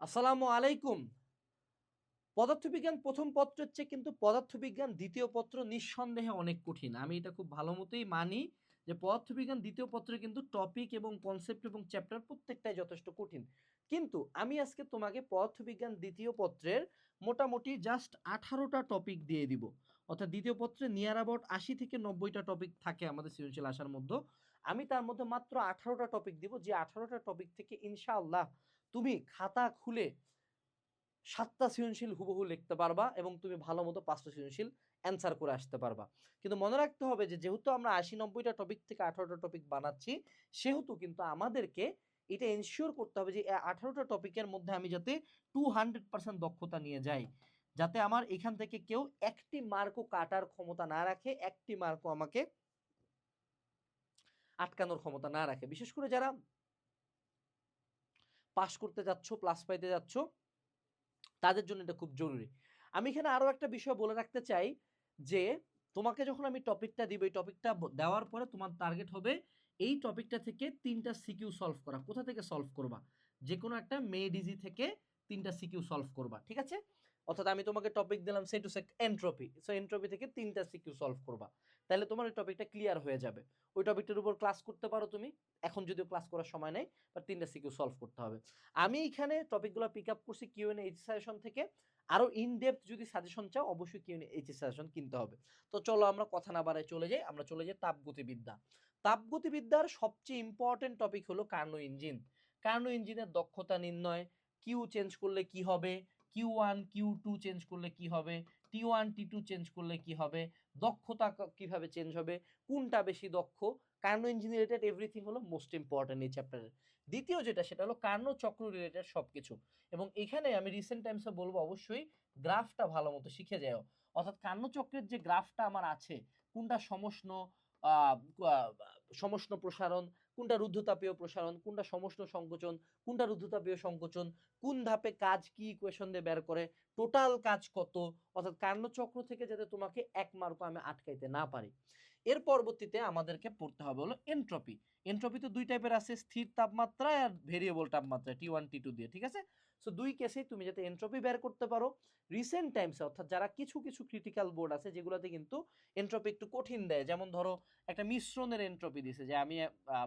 আসসালামু আলাইকুম। পদার্থবিজ্ঞান প্রথম পত্রের চেয়ে কিন্তু পদার্থবিজ্ঞান দ্বিতীয় পত্র নিঃসন্দেহে অনেক কঠিন। আমি এটা খুব ভালো মতোই মানি যে পদার্থবিজ্ঞান দ্বিতীয় পত্রে কিন্তু টপিক এবং কনসেপ্ট এবং চ্যাপ্টার প্রত্যেকটাই যথেষ্ট কঠিন। কিন্তু আমি আজকে তোমাকে পদার্থবিজ্ঞান দ্বিতীয় পত্রের মোটামুটি জাস্ট আঠারোটা টপিক দিয়ে দিব। অর্থাৎ দ্বিতীয় পত্রে নিয়ার অ্যাবাউট আশি থেকে নব্বইটা টপিক থাকে আমাদের সৃজনশীল আসার মধ্যে। আমি তার মধ্যে মাত্র আঠারোটা টপিক দিব। যে আঠারোটা টপিক থেকে ইনশাআল্লাহ তুমি খাতা খুলে সাতটা সৃজনশীল হুবহু লিখতে পারবা এবং তুমি ভালো মতো পাঁচটা সৃজনশীল অ্যান্সার করে আসতে পারবা। কিন্তু মনে রাখতে হবে যে, যেহেতু আমরা আশি নব্বইটা টপিক থেকে আঠারোটা টপিক বানাচ্ছি, সেহেতু কিন্তু আমাদেরকে এটা এনশিওর করতে হবে যে আঠারোটা টপিকের মধ্যে আমি যাতে টু হান্ড্রেড পার্সেন্ট দক্ষতা নিয়ে যাই। যাতে আমার এখান থেকে কেউ একটি মার্কও কাটার ক্ষমতা না রাখে, একটি মার্কও আমাকে আটকানোর ক্ষমতা না রাখে। বিশেষ করে যারা পাশ করতে যাচ্ছ প্লাস পাইতে যাচ্ছ, তাদের জন্য এটা খুব জরুরি। আমি এখানে আরও একটা বিষয় বলে রাখতে চাই যে, তোমাকে যখন আমি টপিকটা দিব, এই টপিকটা দেওয়ার পরে তোমার টার্গেট হবে এই টপিকটা থেকে তিনটা সিকিউ সলভ করা। কোথা থেকে সলভ করবা? যে কোনো একটা মেডিজি থেকে তিনটা সিকিউ সলভ করবা, ঠিক আছে? অর্থাৎ আমি তোমাকে টপিক দিলাম সে টু সেক এন্ট্রপি সো এন্ট্রপি থেকে তিনটা সিকিউ সলভ করবা। তাহলে তোমার ওই টপিকটা ক্লিয়ার হয়ে যাবে। ওই টপিকটার উপর ক্লাস করতে পারো তুমি। এখন যদিও ক্লাস করার সময় নেই বা তিনটা সিকিউ সলভ করতে হবে। আমি এখানে টপিকগুলো পিক আপ করছি কিউ এন এইচ সাজেশন থেকে। আরও ইন ডেপথ যদি সাজেশন চাও, অবশ্যই কিউ এন এইচ সাজেশন কিনতে হবে। তো চলো আমরা কথা না বাড়ায় চলে যাই। আমরা চলে যাই তাপগতিবিদ্যা। তাপগতিবিদ্যার সবচেয়ে ইম্পর্টেন্ট টপিক হলো কার্নো ইঞ্জিন। কার্নো ইঞ্জিনের দক্ষতা নির্ণয়। কিউ চেঞ্জ করলে কি হবে? Q one Q two change করলে কি হবে? T one T two change করলে কি হবে? দক্ষতা কীভাবে চেঞ্জ হবে? কোনটা বেশি দক্ষ? কার্নো ইঞ্জিন রিলেটেড এভরিথিং হলো মোস্ট ইম্পর্টেন্ট এই চ্যাপ্টারের দ্বিতীয় যেটা সেটা হলো কার্নো চক্র রিলেটেড সব কিছু এবং এখানে আমি রিসেন্ট টাইমসে বলব অবশ্যই গ্রাফটা ভালো মতো শিখে যাও। অর্থাৎ কার্নো চক্রের যে গ্রাফটা আমার আছে কোনটা আহ, সমষ্ণ প্রসারণ কোনটা রুদ্ধতাপীয় প্রসারণ, কোনটা সমষ্ণ সংকোচন, কোনটা রুদ্ধতাপীয় সংকোচন, কোন ধাপে কাজ কি ইকুয়েশন দিয়ে বের করে টোটাল কাজ কত, অর্থাৎ কার্ণচক্র থেকে যাতে তোমাকে এক মার্ক আমি আটকাইতে না পারি। এর পরবর্তীতে আমাদেরকে পড়তে হবে হলো এন্ট্রপি এন্ট্রপি তো দুই টাইপের আছে, স্থির তাপমাত্রা আর ভেরিয়েবল তাপমাত্রা টি ওয়ান টি টু দিয়ে, ঠিক আছে? সো দুই কেসেই তুমি যাতে এন্ট্রপি বের করতে পারো। রিসেন্ট টাইমসে অর্থাৎ যারা কিছু কিছু ক্রিটিক্যাল বোর্ড আছে, যেগুলোতে কিন্তু এন্ট্রপি একটু কঠিন দেয়। যেমন ধরো, একটা মিশ্রণের এন্ট্রপি দিছে যে, আমি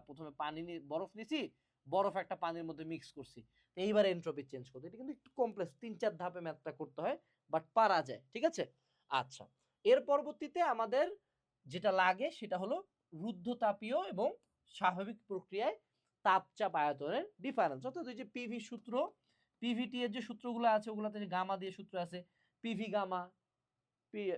প্রথমে পানি বরফ নিছি, বরফ একটা পানির মধ্যে মিক্স করছি। এইবার এন্ট্রপি চেঞ্জ করতে। এটা কিন্তু একটু কমপ্লেক্স তিন, চার ধাপে ম্যাথটা করতে হয় বাট পারা যায়, ঠিক আছে? আচ্ছা এর পরবর্তীতে আমাদের যেটা লাগে, সেটা হলো রুদ্ধতাপীয় এবং স্বাভাবিক প্রক্রিয়ায় তাপচাপ আয়তনের ডিফারেন্স অর্থাৎ ওই যে পিভি সূত্র পিভিটি এর যে সূত্রগুলো আছে, ওগুলোতে যে গামা দিয়ে সূত্র আছে PV gamma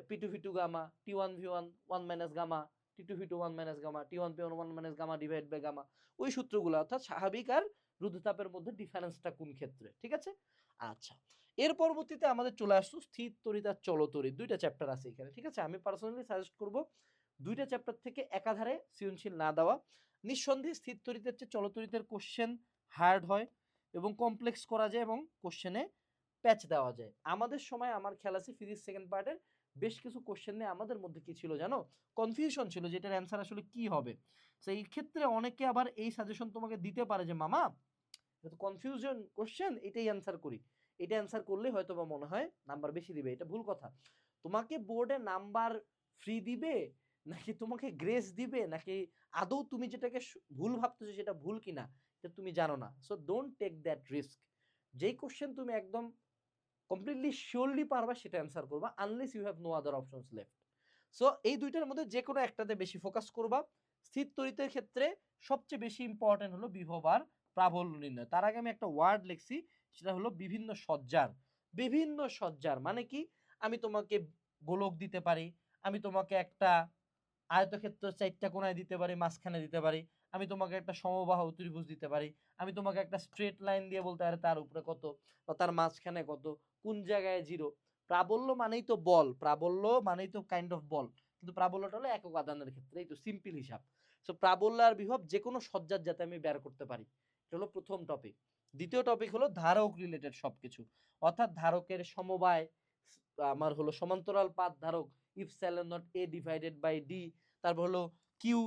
P two V two gamma T one V one one minus gamma T two V two one minus gamma T one P one one minus gamma divide by gamma, ওই সূত্রগুলো অর্থাৎ স্বাভাবিক আর রুদ্ধতাপের মধ্যে ডিফারেন্সটা কোন ক্ষেত্রে, ঠিক আছে? আচ্ছা এর পরবর্তীতে আমাদের চলে আসছো স্থির তরিত আর চলতরিত দুইটা চ্যাপ্টার আছে এখানে, ঠিক আছে? আমি পার্সোনালি সাজেস্ট করব দুইটা চ্যাপ্টার থেকে একাধারে সৃজনশীল না দেওয়া, নিঃসন্দেহে স্থির তরিতের চেয়ে চলতরিতের কোশ্চেন হার্ড হয়। এবং কমপ্লেক্স করা যায় এবং কোশ্চেনে প্যাচ দেওয়া যায়। আমাদের সময় আমার খেয়াল আছে ফিজিক্স সেকেন্ড পার্টের বেশ কিছু কোশ্চেন নিয়ে আমাদের মধ্যে কি ছিল জানো? কনফিউশন ছিল যে এটার অ্যান্সার আসলে কি হবে? তো এই ক্ষেত্রে অনেকে আবার এই সাজেশন তোমাকে দিতে পারে যে, মামা কনফিউশন কোশ্চেন এটাই অ্যান্সার করি। এটা অ্যান্সার করলে হয়তো বা মনে হয় নাম্বার বেশি দিবে, এটা ভুল কথা। তোমাকে বোর্ডে নাম্বার ফ্রি দিবে, নাকি তোমাকে গ্রেস দিবে, নাকি আদৌ তুমি যেটাকে ভুল ভাবতেছো সেটা ভুল কিনা? এটা তুমি জানো না। So don't take that risk যেই কোশ্চেন তুমি একদম কমপ্লিটলি শিওরলি পারবা সেটা অ্যান্সার করবা unless you have no other options left so এই দুইটার মধ্যে যে কোনো একটাতে বেশি ফোকাস করবা। স্থির তরিতের ক্ষেত্রে সবচেয়ে বেশি ইম্পর্টেন্ট হলো বিভব আর প্রাবল্য নির্ণয়। তার আগে আমি একটা ওয়ার্ড লিখছি, সেটা হলো বিভিন্ন সজ্জার। বিভিন্ন সজ্জার মানে কি? আমি তোমাকে গোলক দিতে পারি, আমি তোমাকে একটা আয়তক্ষেত্র চারটা কোনায় দিতে পারি, মাঝখানে দিতে পারি। আমি তোমাকে একটা সমবাহ ত্রিভুজ দিতে পারি। আমি তোমাকে একটা স্ট্রেট লাইন দিয়ে বলতে পারি তার উপরে কত বা তার মাঝখানে কত, কোন জায়গায় জিরো প্রাবল্য মানেই তো বল, প্রাবল্য মানেই তো কাইন্ড অফ বল। কিন্তু প্রাবল্যটা হলো একক আদানের ক্ষেত্রে, এই তো সিম্পল হিসাব। সো প্রাবল্য আর বিভব যে কোনো সজ্জার যাতে আমি বের করতে পারি। এটা হলো প্রথম টপিক দ্বিতীয় টপিক হলো ধারক রিলেটেড সবকিছু। অর্থাৎ ধারকের সমবায়, আমার হলো সমান্তরাল পাত ধারক epsilon naught A divided by D তারপর হলো Q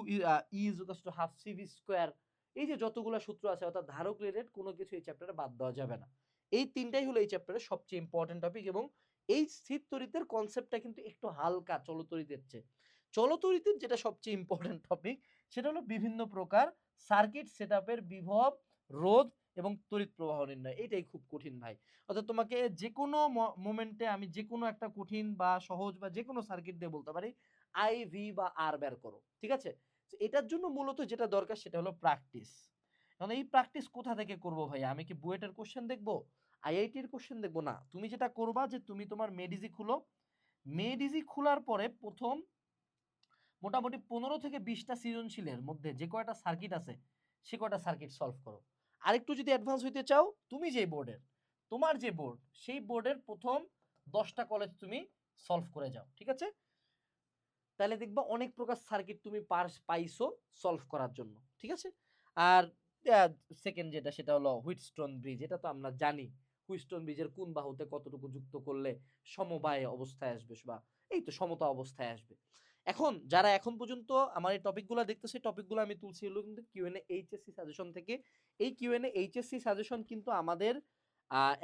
is to half CV square এই যে যতগুলো সূত্র আছে, অর্থাৎ ধারক রিলেটেড কোনো কিছু এই চ্যাপ্টারে বাদ দেওয়া যাবে না। এই তিনটাই হলো এই চ্যাপ্টারের সবচেয়ে ইম্পর্টেন্ট টপিক এবং এই স্থির তরিতের কনসেপ্টটা কিন্তু একটু হালকা চলতরিতের চেয়ে। চলতরিতের যেটা সবচেয়ে ইম্পর্টেন্ট টপিক সেটা হলো বিভিন্ন প্রকার সার্কিট সেটআপের বিভব, রোধ এবং তড়িৎ প্রবাহ নির্ণয়, এটাই খুব কঠিন ভাই। অর্থাৎ তোমাকে যে কোনো মোমেন্টে আমি যে কোনো একটা কঠিন বা সহজ বা যে কোনো সার্কিট দিয়ে বলতে পারি আই ভি বা আর বের করো, ঠিক আছে? এটার জন্য মূলত যেটা দরকার সেটা হলো প্র্যাকটিস এখন এই প্র্যাকটিস কোথা থেকে করব ভাই? আমি কি বুয়েটের কোশ্চেন দেখব? আইআইটির কোশ্চেন দেখব? না। তুমি যেটা করবা যে তুমি তোমার মেডিজি খুলো। মেডিজি খোলার পরে প্রথম মোটামুটি পনেরো থেকে বিশটা সৃজনশীলের মধ্যে যে কয়টা সার্কিট আছে, সে কয়টা সার্কিট সলভ করো। আরেকটু যদি অ্যাডভান্স হইতে চাও, তুমি যে বোর্ডের তোমার যে বোর্ড সেই বোর্ডের প্রথম দশটা কলেজ তুমি সলভ করে যাও, ঠিক আছে? তাহলে দেখবা অনেক প্রকার সার্কিট তুমি পাইছো সলভ করার জন্য, ঠিক আছে? আর সেকেন্ড যেটা, সেটা হলো হুইটস্টোন ব্রিজ এটা তো আমরা জানি। হুইস্টোন ব্রিজের কোন বাহুতে কতটুকু যুক্ত করলে সমবায় অবস্থায় আসবে বা, এই তো সমতা অবস্থায় আসবে। এখন যারা এখন পর্যন্ত আমার এই টপিকগুলো দেখতেছে টপিকগুলো আমি তুলছি হলো কিন্তু কিউএনএ এইচএসসি সাজেশন থেকে। এই কিউএনএ এইচএসসি সাজেশন কিন্তু আমাদের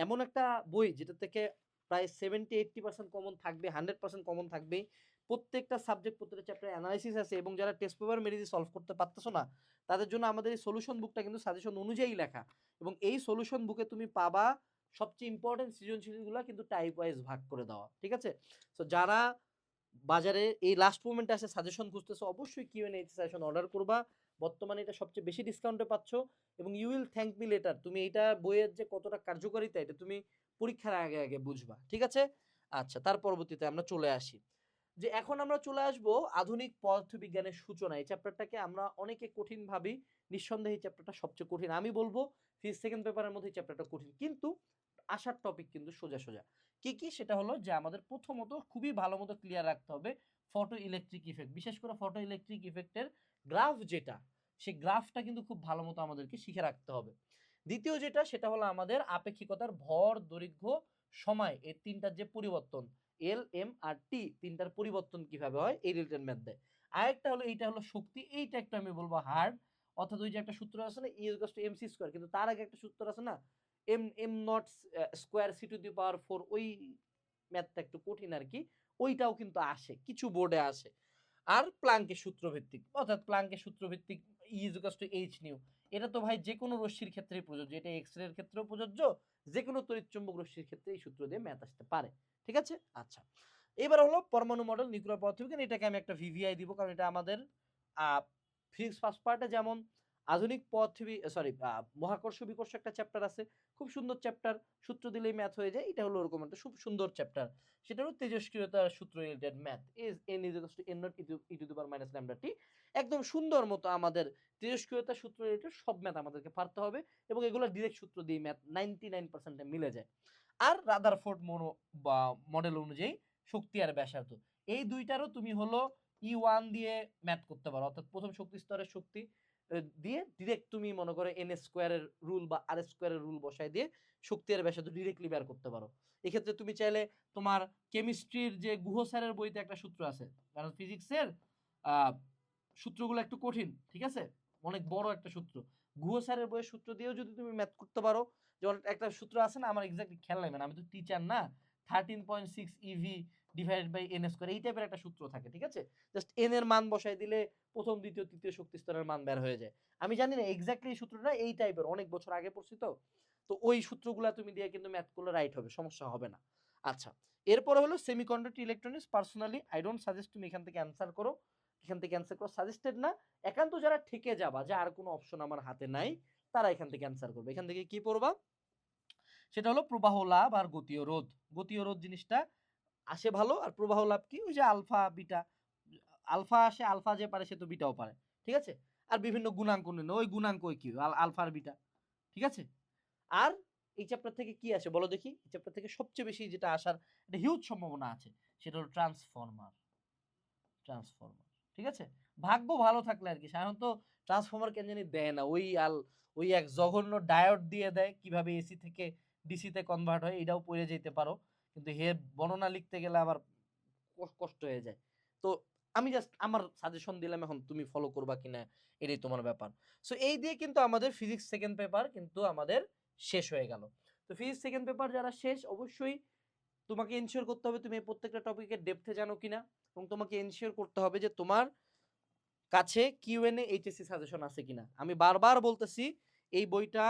এমন একটা বই যেটা থেকে প্রায় সেভেন্টি এইটটি পার্সেন্ট কমন থাকবে হান্ড্রেড পার্সেন্ট কমন থাকবে। প্রত্যেকটা সাবজেক্ট প্রত্যেকটা চ্যাপ্টার অ্যানালাইসিস আছে এবং যারা টেস্ট পেপার মেরিজি সলভ করতে পারতেছো না, তাদের জন্য আমাদের এই সলিউশন বুকটা কিন্তু সাজেশন অনুযায়ী লেখা। এবং এই সলিউশন বুকে তুমি পাবা সবচেয়ে ইম্পর্টেন্ট সৃজনশীলগুলো কিন্তু টাইপ ওয়াইজ ভাগ করে দেওয়া, ঠিক আছে? তো যারা বাজারে এই লাস্ট মোমেন্টে আসে সাজেশন খুঁজতেছো, অবশ্যই Q N H suggestion order করবা। বর্তমানে এটা সবচেয়ে বেশি ডিসকাউন্টে পাচ্ছ এবং you will thank me later তুমি এটা বইয়ের যে কতটা কার্যকারিতা, এটা তুমি পরীক্ষার আগে আগে বুঝবা। ঠিক আছে? আচ্ছা তার পরবর্তীতে আমরা চলে আসি। যে এখন আমরা চলে আসব আধুনিক পদার্থবিজ্ঞানের সূচনা। এই চ্যাপ্টারটাকে আমরা অনেকে কঠিন ভাবি। নিঃসন্দেহে এই চ্যাপ্টারটা সবচেয়ে কঠিন। আমি বলব ফিজিক্স সেকেন্ড পেপারের মধ্যে এই চ্যাপ্টারটা কঠিন। কিন্তু আসার টপিক কিন্তু সোজা সোজা। কি কি? সেটা হলো যে আমাদের প্রথমত খুবই ভালো মতো ক্লিয়ার রাখতে হবে ফটো ইলেকট্রিক ইফেক্ট বিশেষ করে ফটো ইলেকট্রিক ইফেক্টের গ্রাফ যেটা, সেই গ্রাফটা কিন্তু খুব ভালো মতো আমাদেরকে শিখে রাখতে হবে। দ্বিতীয় যেটা, সেটা হলো আমাদের আপেক্ষিকতার ভর, দৈর্ঘ্য, সময়, এই তিনটার যে পরিবর্তন এল এম আর টি তিনটার পরিবর্তন কীভাবে হয়? এই রিলেটেড দেয় আরেকটা হলো, এইটা হলো শক্তি, এইটা একটা আমি বলব হার্ড, অর্থাৎ ওই যে একটা সূত্র আছে না ই এম সি স্কোয়ার কিন্তু তার আগে একটা সূত্র আছে না M M naught square C to the power four ওই ম্যাথটা একটু কঠিন আর কি, ওইটাও কিন্তু আসে, কিছু বোর্ডে আসে। আর প্লাঙ্কের সূত্র ভিত্তিক অর্থাৎ প্লাঙ্কের সূত্র ভিত্তিক ইজুকাস টু এইচ নিউ এটা তো ভাই যে কোনো রশ্মির ক্ষেত্রেই প্রযোজ্য, এটা এক্স রে এর ক্ষেত্রেও প্রযোজ্য যে কোনো তড়িৎচুম্বক রশ্মির ক্ষেত্রে এই সূত্র দিয়ে ম্যাথ আসতে পারে, ঠিক আছে? আচ্ছা এবার হলো পরমাণু মডেল নিউক্লিয়ার পদার্থবিজ্ঞান এটাকে আমি একটা ভিভিআই দিব, কারণ এটা আমাদের ফিজিক্স ফার্স্ট পার্টে যেমন আধুনিক পদার্থবি সরি মহাকর্ষ বিকর্ষ একটা চ্যাপ্টার আছে। খুব সুন্দর চ্যাপ্টার সূত্র দিলেই ম্যাথ হয়ে যায়। এটা হলো ওরকম একটা খুব সুন্দর চ্যাপ্টার সেটা হলো তেজস্ক্রিয়তার সূত্র related math is N is to N naught E to power minus lambda T একদম সুন্দর মতো আমাদের তেজস্ক্রিয়তার সূত্র রিলেটেড সব ম্যাথ আমাদেরকে পারতে হবে এবং এগুলো ডিরেক্ট সূত্র দিয়ে ম্যাথ নাইনটি নাইন পার্সেন্টে মিলে যায়। আর রাদারফোর্ড মনো বা মডেল অনুযায়ী শক্তি আর ব্যাসার্ধ। এই দুইটারও তুমি হলো ই ওয়ান দিয়ে ম্যাথ করতে পারো। অর্থাৎ প্রথম শক্তি স্তরের শক্তি। দিয়ে ডিরেক্ট তুমি মনে করো এন স্কোয়ারের রুল বা আর স্কোয়ারের রুল বসায় দিয়ে শক্তি আর ব্যাসার্ধ ডিরেক্টলি বের করতে পারো। এক্ষেত্রে তুমি চাইলে তোমার কেমিস্ট্রির যে গুহ স্যারের বইতে একটা সূত্র আছে, কারণ ফিজিক্সের সূত্রগুলো একটু কঠিন, ঠিক আছে? অনেক বড় একটা সূত্র। গুহ স্যারের বইয়ের সূত্র দিয়েও যদি তুমি ম্যাথ করতে পারো, যেমন একটা সূত্র আছে না, আমার এক্স্যাক্টলি খেয়াল নাই মানে আমি তো টিচার না thirteen point six EV divided by N square এই টাইপের একটা সূত্র থাকে, ঠিক আছে? জাস্ট এন এর মান বসাই দিলে প্রথম, দ্বিতীয়, তৃতীয় শক্তি স্তরের মান বের হয়ে যায়। আমি জানি না এক্স্যাক্টলি এই সূত্রটা এই টাইপের অনেক বছর আগে পড়ছি তো। তো ওই সূত্রগুলা তুমি দিয়ে কিন্তু ম্যাথ করলে রাইট হবে, সমস্যা হবে না। আচ্ছা এরপরে হলো semiconductor electronics personally I don't suggest তুমি এখান থেকে অ্যান্সার করো। এখান থেকে অ্যান্সার করো সাজেস্টেড না, একান্ত যারা ঠেকে যাবা, যে আর কোনো অপশন আমার হাতে নাই, তারা এখান থেকে অ্যান্সার করবে। এখান থেকে কি পড়বা? সেটা হলো প্রবাহ, লাভ আর গতীয় রোধ। গতীয় রোধ জিনিসটা আসে ভালো আর প্রবাহ লাভ কি? ওই যে আলফা, বিটা, আলফা আসে, আলফা যে পারে সে তো বিটাও পারে, ঠিক আছে? আর বিভিন্ন গুণাঙ্ক নির্ণয় ওই গুণাঙ্ক কি? আল- আলফা বিটা, ঠিক আছে? আর এই চ্যাপ্টার থেকে কি আসে বলো দেখি? এই চ্যাপ্টার থেকে সবচেয়ে বেশি যেটা আসার একটা হিউজ সম্ভাবনা আছে, সেটা হলো ট্রান্সফর্মার ট্রান্সফর্মার ঠিক আছে? ভাগ্য ভালো থাকলে আর কি, সাধারণত ট্রান্সফর্মার কেন জানি দেয় না, ওই আল, ওই এক জঘন্য ডায়োড দিয়ে দেয়, কীভাবে এসি থেকে ডিসিতে কনভার্ট হয়, এটাও পড়ে যেতে পারো। কিন্তু হে বর্ণনা লিখতে গেলে আবার কষ্ট হয়ে যায়। তো আমি জাস্ট আমার সাজেশন দিলাম এখন তুমি ফলো করবা কিনা এটাই তোমার ব্যাপার। সো এই দিয়ে কিন্তু আমাদের ফিজিক্স সেকেন্ড পেপার কিন্তু আমাদের শেষ হয়ে গেল। তো ফিজিক্স সেকেন্ড পেপার যারা শেষ, অবশ্যই তোমাকে এনশিওর করতে হবে তুমি প্রত্যেকটা টপিকের ডেপথে জানো কিনা এবং তোমাকে এনশিওর করতে হবে যে তোমার কাছে কিউএনএ এইচএসসি সাজেশন আছে কিনা। আমি বারবার বলতেছি, এই বইটা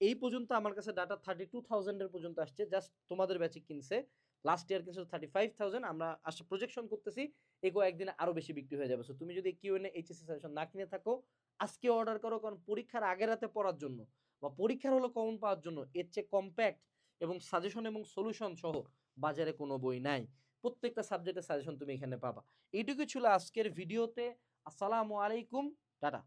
এই পর্যন্ত আমার কাছে ডাটা থার্টি টু থাউজেন্ডের পর্যন্ত আসছে জাস্ট তোমাদের ব্যাচে কিনছে। লাস্ট ইয়ার কিনছে থার্টি ফাইভ থাউজেন্ড আমরা আসলে প্রজেকশন করতেছি এই কয়েকদিনে আরও বেশি বিক্রি হয়ে যাবে। সো তুমি যদি কিউএনএ এইচএসসি সাজেশন না কিনে থাকো, আজকে অর্ডার করো, কারণ পরীক্ষার আগের রাতে পড়ার জন্য, বা পরীক্ষার হলো কমন পাওয়ার জন্য, এর চেয়ে কম্প্যাক্ট এবং সাজেশন এবং সলিউশন সহ বাজারে কোনো বই নাই। প্রত্যেকটা সাবজেক্টের সাজেশন তুমি এখানে পাবা। এইটুকু ছিল আজকের ভিডিওতে আসসালামু আলাইকুম, টাটা।